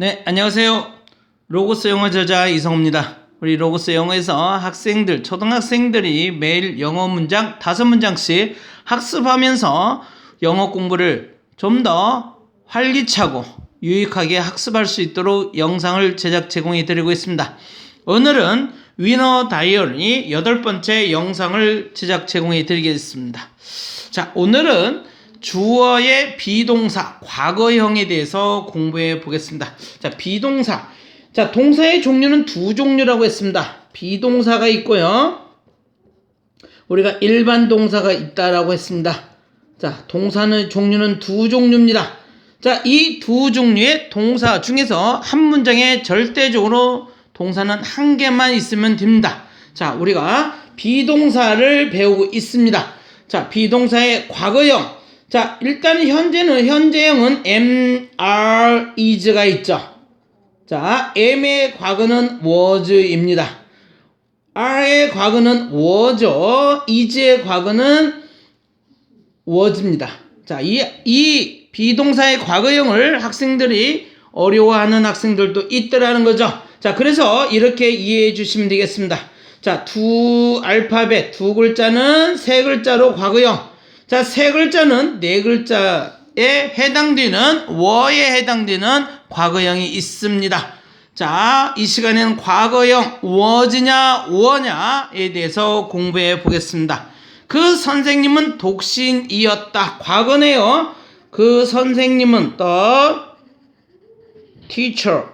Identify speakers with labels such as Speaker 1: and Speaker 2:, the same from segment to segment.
Speaker 1: 네, 안녕하세요. 로고스 영어 저자 이성호입니다. 우리 로고스 영어에서 학생들, 초등학생들이 매일 영어 문장 다섯 문장씩 학습하면서 영어 공부를 좀 더 활기차고 유익하게 학습할 수 있도록 영상을 제작 제공해 드리고 있습니다. 오늘은 위너 다이어리 여덟 번째 영상을 제작 제공해 드리겠습니다. 자, 오늘은 주어의 비동사, 과거형에 대해서 공부해 보겠습니다. 자, 비동사. 자, 동사의 종류는 두 종류라고 했습니다. 비동사가 있고요. 우리가 일반 동사가 있다라고 했습니다. 자, 동사는 종류는 두 종류입니다. 자, 이 두 종류의 동사 중에서 한 문장에 절대적으로 동사는 한 개만 있으면 됩니다. 자, 우리가 비동사를 배우고 있습니다. 자, 비동사의 과거형. 자, 일단 현재는 현재형은 are, is가 있죠. 자, am의 과거는 was입니다. are의 과거는 was죠. is의 과거는 was입니다. 자, 이, 이 비동사의 과거형을 학생들이 어려워하는 학생들도 있더라는 거죠. 자, 그래서 이렇게 이해해 주시면 되겠습니다. 자, 두 알파벳, 두 글자는 세 글자로 과거형. 자, 세 글자는 네 글자에 해당되는, 워에 해당되는 과거형이 있습니다. 자, 이 시간에는 과거형, was냐, 워냐에 대해서 공부해 보겠습니다. 그 선생님은 독신이었다. 과거네요. 그 선생님은 또 teacher.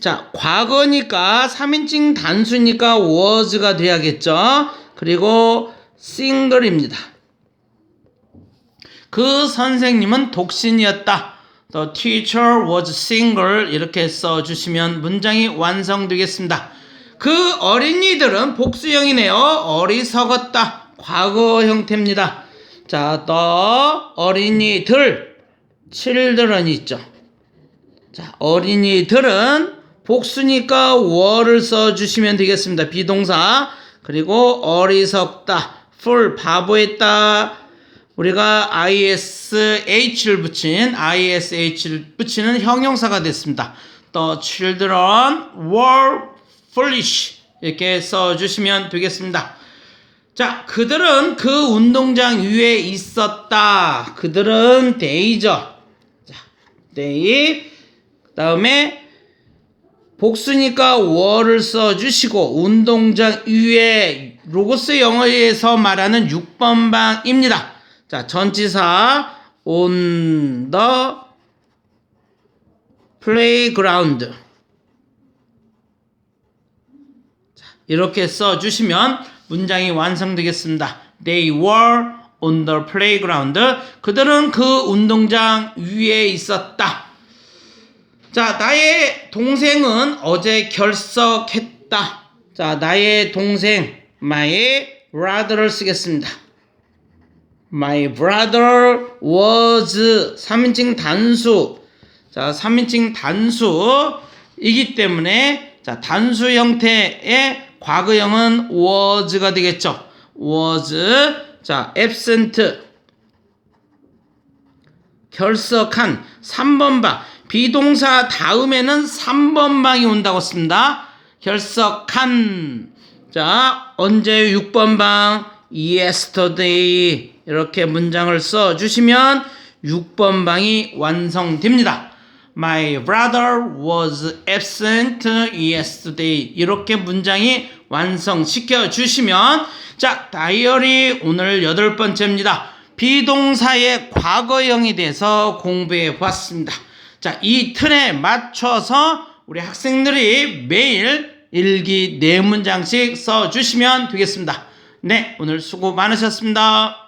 Speaker 1: 자, 과거니까 3인칭 단수니까 was가 돼야겠죠. 그리고 single입니다. 그 선생님은 독신이었다. The teacher was single 이렇게 써주시면 문장이 완성되겠습니다. 그 어린이들은 복수형이네요. 어리석었다. 과거 형태입니다. 자, the 어린이들, children 있죠. 자, 어린이들은 복수니까 were를 써주시면 되겠습니다. 비동사. 그리고 어리석다. full 바보했다. 우리가 ish를 붙인 ish를 붙이는 형용사가 됐습니다. The children were foolish 이렇게 써주시면 되겠습니다. 자, 그들은 그 운동장 위에 있었다. 그들은 데이죠. 자, 데이. 다음에 복수니까 were를 써주시고 운동장 위에 로고스 영어에서 말하는 6번 방입니다. 자, 전치사 on the playground. 자, 이렇게 써 주시면 문장이 완성되겠습니다. They were on the playground. 그들은 그 운동장 위에 있었다. 자, 나의 동생은 어제 결석했다. 자, 나의 동생, my brother를 쓰겠습니다. My brother was 3인칭 단수. 자, 3인칭 단수이기 때문에 자, 단수 형태의 과거형은 was가 되겠죠. was 자, absent 결석한 3번 방 비동사 다음에는 3번 방이 온다고 씁니다. 결석한 자, 언제 6번 방 yesterday 이렇게 문장을 써 주시면 6번 방이 완성됩니다. My brother was absent yesterday. 이렇게 문장이 완성시켜 주시면 자, 다이어리 오늘 여덟 번째입니다. 비동사의 과거형에 대해서 공부해 보았습니다. 자, 이 틀에 맞춰서 우리 학생들이 매일 일기 네 문장씩 써 주시면 되겠습니다. 네, 오늘 수고 많으셨습니다.